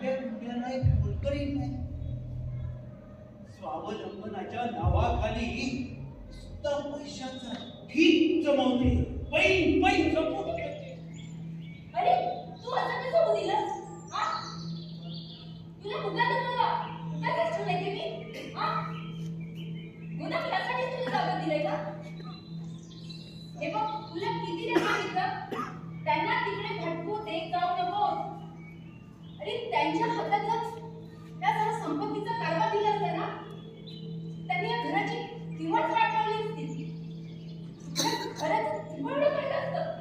भांड्या कुंड्याला एक मोलकरी नाही स्वावलंबनाच्या नावाखाली सुद्धा पैशाचा ठीक जमवते. पैन पैन जमवून त्यांच्या हातात जर त्या जरा संपत्तीचा कारभार दिला असता ना त्यांनी या घराची किंमत वाटवली असती. खरंच दिवाळी पडलं असतं.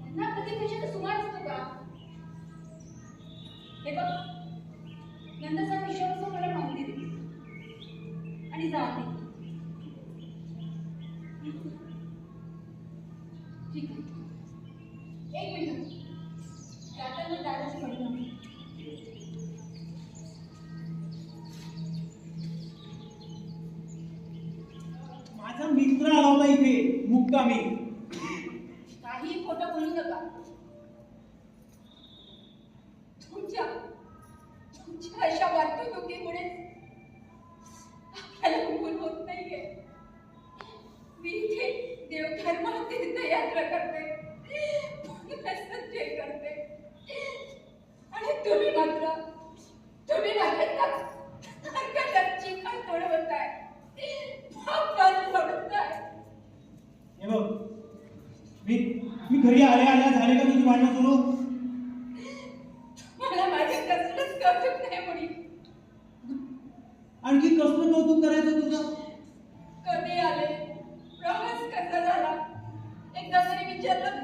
त्यांना सुमार असतो का? हे बघ. नंतरचा विषयावर मला माहिती दिली आणि जाऊ मित्र आला होता इथे मुक्कामी. काही खोटं बोलू नका. तुमच्या तुमच्या अशा वार्तणुकीमुळे आपल्याला मूल होत नाहीये. मी इथे देवधर्म तीर्थयात्रा करते. संचय करते. आणि तुम्ही मात्र तुम्ही मात्र हरकत चिखल सोडवताय सोडवताय हे बघ. मी मी घरी आल्या आल्या झाले का तुझी भांडणं सुरू? मला माझे कसलंच कौतुक नाही मुली आणखी कसलं कौतुक करायचं तुझं? कधी आले? प्रवास कसा झाला? एकदा तरी विचारलं.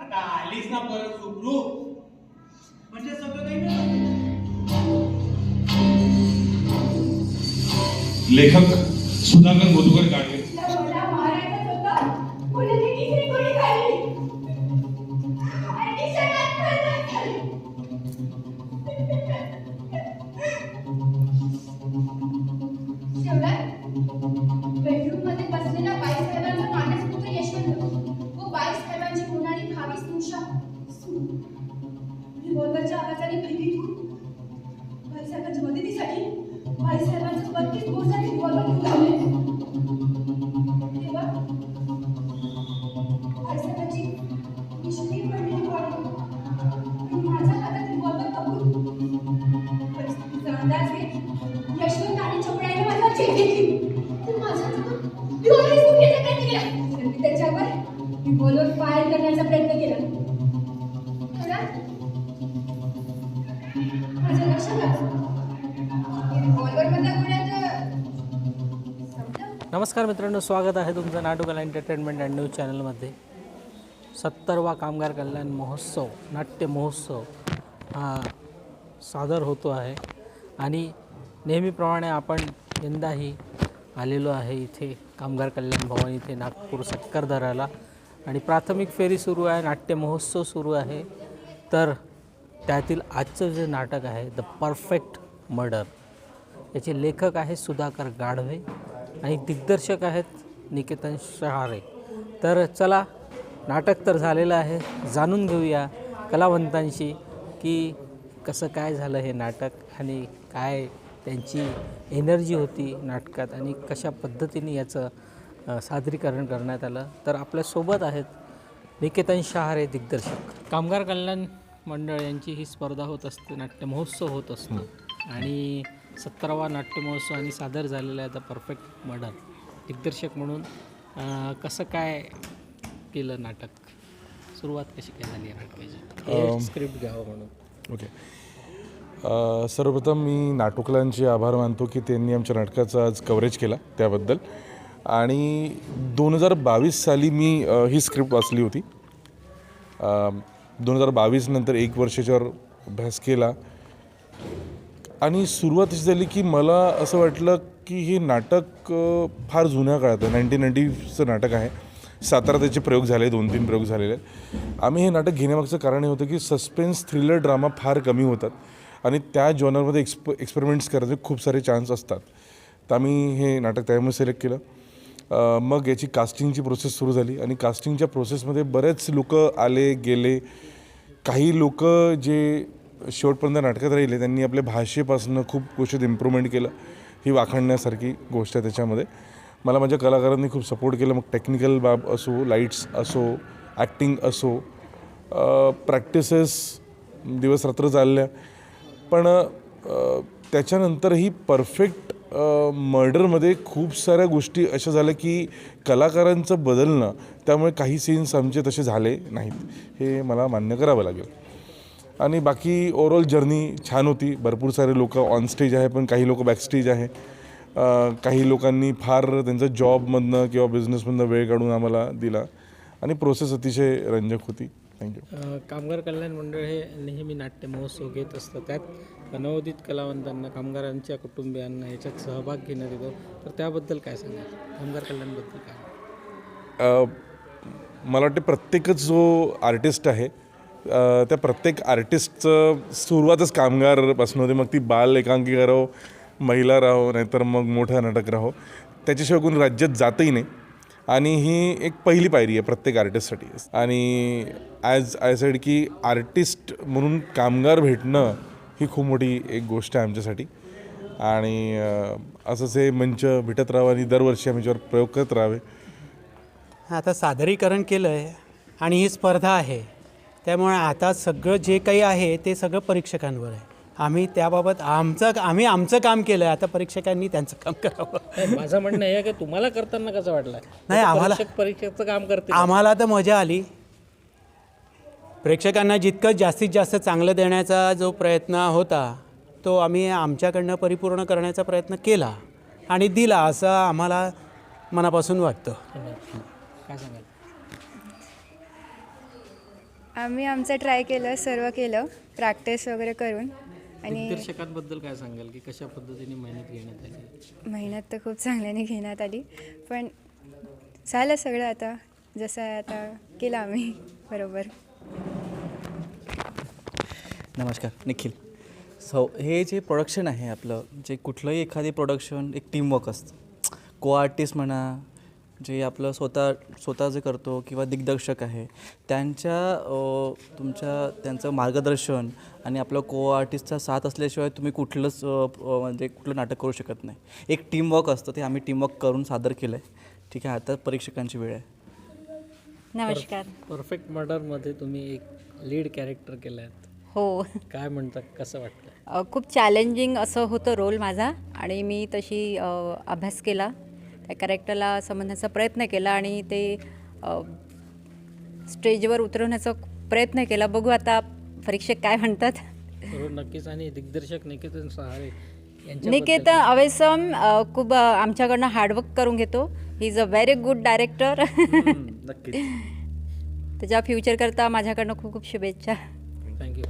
आता आलीस ना परत सुखरूप म्हणजे सगळं काही व्यवस्थित. लेखक सुधाकर मधुकर गाडगे. रिव्हॉल्वरच्या आवाजाने भयभीत बाईसाहेबांच्या मदतीसाठी बाईसाहेबांचं घेतली तर माझा प्रयत्न केला मी त्याच्यावर फायर करण्याचा प्रयत्न केला. माझ्या लक्षात आलं. नमस्कार मित्रांनो स्वागत आहे तुमचं नाटुकला एंटरटेनमेंट अँड न्यूज चॅनलमध्ये सत्तरवा कामगार कल्याण महोत्सव नाट्य महोत्सव हा सादर होतो आहे. आणि नेहमीप्रमाणे आपण यंदाही आलेलो आहे इथे. कामगार कल्याण भवन इथे नागपूर सक्करदराला आणि प्राथमिक फेरी सुरू आहे नाट्य महोत्सव सुरू आहे. तर त्यातील आजचं जे नाटक आहे द परफेक्ट मर्डर याचे लेखक आहेत सुधाकर गाढवे आणि दिग्दर्शक आहेत निकेतन शहारे. तर चला नाटक तर झालेलं आहे जाणून घेऊया कलावंतांशी की कसं काय झालं हे नाटक आणि काय त्यांची एनर्जी होती नाटकात आणि कशा पद्धतीने याचं सादरीकरण करण्यात आलं. तर आपल्यासोबत आहेत निकेतन शहारे दिग्दर्शक. कामगार कल्याण मंडळ यांची ही स्पर्धा होत असते नाट्य महोत्सव होत असतो. आणि सत्तरावा नाट्य महोत्सव आणि सादर झालेला आहे द परफेक्ट मर्डर. दिग्दर्शक म्हणून कसं काय केलं नाटक? सुरुवात कशी काय झाली नाटकाची? स्क्रिप्ट घ्यावं म्हणून. ओके. सर्वप्रथम मी नाटुकलांचे आभार मानतो की त्यांनी आमच्या नाटकाचं आज कव्हरेज केला त्याबद्दल. आणि दोन हजार बावीस साली मी ही स्क्रिप्ट वाचली होती. दोन हजार बावीस नंतर एक वर्षाच्यावर अभ्यास केला. आणि सुरुवात अशी झाली की मला असं वाटलं की हे नाटक फार जुन्या काळात आहे. नाईन्टीन नाईन्टीचं नाटक आहे. सातारा त्याचे प्रयोग झाले दोन तीन प्रयोग झालेले आहेत. आम्ही हे नाटक घेण्यामागचं कारण हे होतं की सस्पेन्स थ्रिलर ड्रामा फार कमी होतात. आणि त्या जॉनरमध्ये एक्सप एक्सपेरिमेंट्स करायचे खूप सारे चान्स असतात. तर आम्ही हे नाटक त्यामुळे सिलेक्ट केलं. मग याची कास्टिंगची प्रोसेस सुरू झाली आणि कास्टिंगच्या प्रोसेसमध्ये बरेच लोक आले गेले. काही लोक जे शेवटपर्यंत नाटकात राहिले त्यांनी आपल्या भाषेपासून खूप गोष्टीत इम्प्रूव्हमेंट केलं. ही वाखाणण्यासारखी गोष्ट आहे त्याच्यामध्ये. मला माझ्या कलाकारांनी खूप सपोर्ट केलं. मग टेक्निकल बाब असो लाईट्स असो ॲक्टिंग असो प्रॅक्टिसेस दिवसरात्र चालल्या. पण त्याच्यानंतरही परफेक्ट मर्डरमध्ये खूप साऱ्या गोष्टी अशा झाल्या की कलाकारांचं बदलणं त्यामुळे काही सीन्स आमचे तसे झाले नाहीत. हे मला मान्य करावं लागेल. आणि बाकी ओवरऑल जर्नी छान होती. भरपूर सारे लोक ऑन स्टेज आहे पण काही लोक बॅकस्टेज आहे. काही लोकांनी फार त्यांचा जॉबमधनं किंवा बिझनेसमधनं वेळ काढून आम्हाला दिला. आणि प्रोसेस अतिशय रंजक होती. थँक्यू कामगार कल्याण मंडळ हे नेहमी नाट्य महोत्सव घेत असतं. त्यात नवोदित कलावंतांना कामगारांच्या कुटुंबियांना याच्यात सहभाग घेण्यात येतो. तर त्याबद्दल काय सांगाल? कामगार कल्याणबद्दल काय? मला वाटते प्रत्येकच जो आर्टिस्ट आहे त्या प्रत्येक आर्टिस्टचं सुरुवातच कामगारपासून होते. मग ती बाल एकांकिका राहो महिला राहो नाहीतर मग मोठा नाटक राहो त्याच्याशिवाय कोणी राज्यात जातही नाही. आणि ही एक पहिली पायरी आहे प्रत्येक आर्टिस्टसाठी आणि ॲज आय सेड की आर्टिस्ट म्हणून कामगार भेटणं ही खूप मोठी एक गोष्ट आहे आमच्यासाठी. आणि असंच हे मंच भेटत राहावं आणि दरवर्षी आम्ही प्रयोग करत राहावे. आता सादरीकरण केलं आहे आणि ही स्पर्धा आहे. त्यामुळे आता सगळं जे काही आहे ते सगळं परीक्षकांवर आहे. आम्ही त्याबाबत आमचं आम्ही आमचं काम केलं आहे आता परीक्षकांनी त्यांचं काम करावं. नाही, माझं म्हणणं हे आहे की तुम्हाला करताना कसं वाटलं? नाही, आम्हाला- परीक्षक परीक्षेचं काम करते आम्हाला तर मजा आली. प्रेक्षकांना जितकं जास्तीत जास्त चांगलं देण्याचा जो प्रयत्न होता तो आम्ही आमच्याकडनं परिपूर्ण करण्याचा प्रयत्न केला आणि दिला असं आम्हाला मनापासून वाटतं. काय सांगाल? आम्ही आमचं ट्राय केलं सर्व केलं प्रॅक्टिस वगैरे करून. आणि दिग्दर्शकांबद्दल काय सांगाल? की कशा पद्धतीने मेहनत घेण्यात आली? मेहनत तर खूप चांगल्याने घेण्यात आली. पण झालं सगळं आता. जसं आहे आता केलं आम्ही. बरोबर. नमस्कार. निखिल. सो हे जे प्रोडक्शन आहे आपलं जे कुठलंही एखादी प्रोडक्शन एक टीमवर्क असतं. को आर्टिस्ट म्हणा जे आपलं स्वतः स्वतः जे करतो किंवा दिग्दर्शक आहे त्यांच्या अ, तुमच्या त्यांचं मार्गदर्शन आणि आपलं को आर्टिस्टचा साथ असल्याशिवाय तुम्ही कुठलंच म्हणजे कुठलं नाटक करू शकत नाही. एक टीमवर्क असतं ते आम्ही टीमवर्क करून सादर केलं आहे ठीक आहे आता परीक्षकांची वेळ आहे. नमस्कार. परफेक्ट मर्डरमध्ये तुम्ही एक लीड कॅरेक्टर केलं आहे हो. काय म्हणतात कसं वाटतं खूप चॅलेंजिंग असं होतं रोल माझा आणि मी तशी अभ्यास केला. त्या कॅरेक्टरला समजण्याचा प्रयत्न केला आणि ते स्टेजवर उतरवण्याचा प्रयत्न केला. बघू आता परीक्षक काय म्हणतात. नक्कीच. आणि दिग्दर्शक निकेतन सहारे यांच्या निकेत अवेसम खूप आमच्याकडनं हार्डवर्क करून घेतो. He is a very good director त्याच्या फ्युचरकरता माझ्याकडनं खूप खूप शुभेच्छा. थँक्यू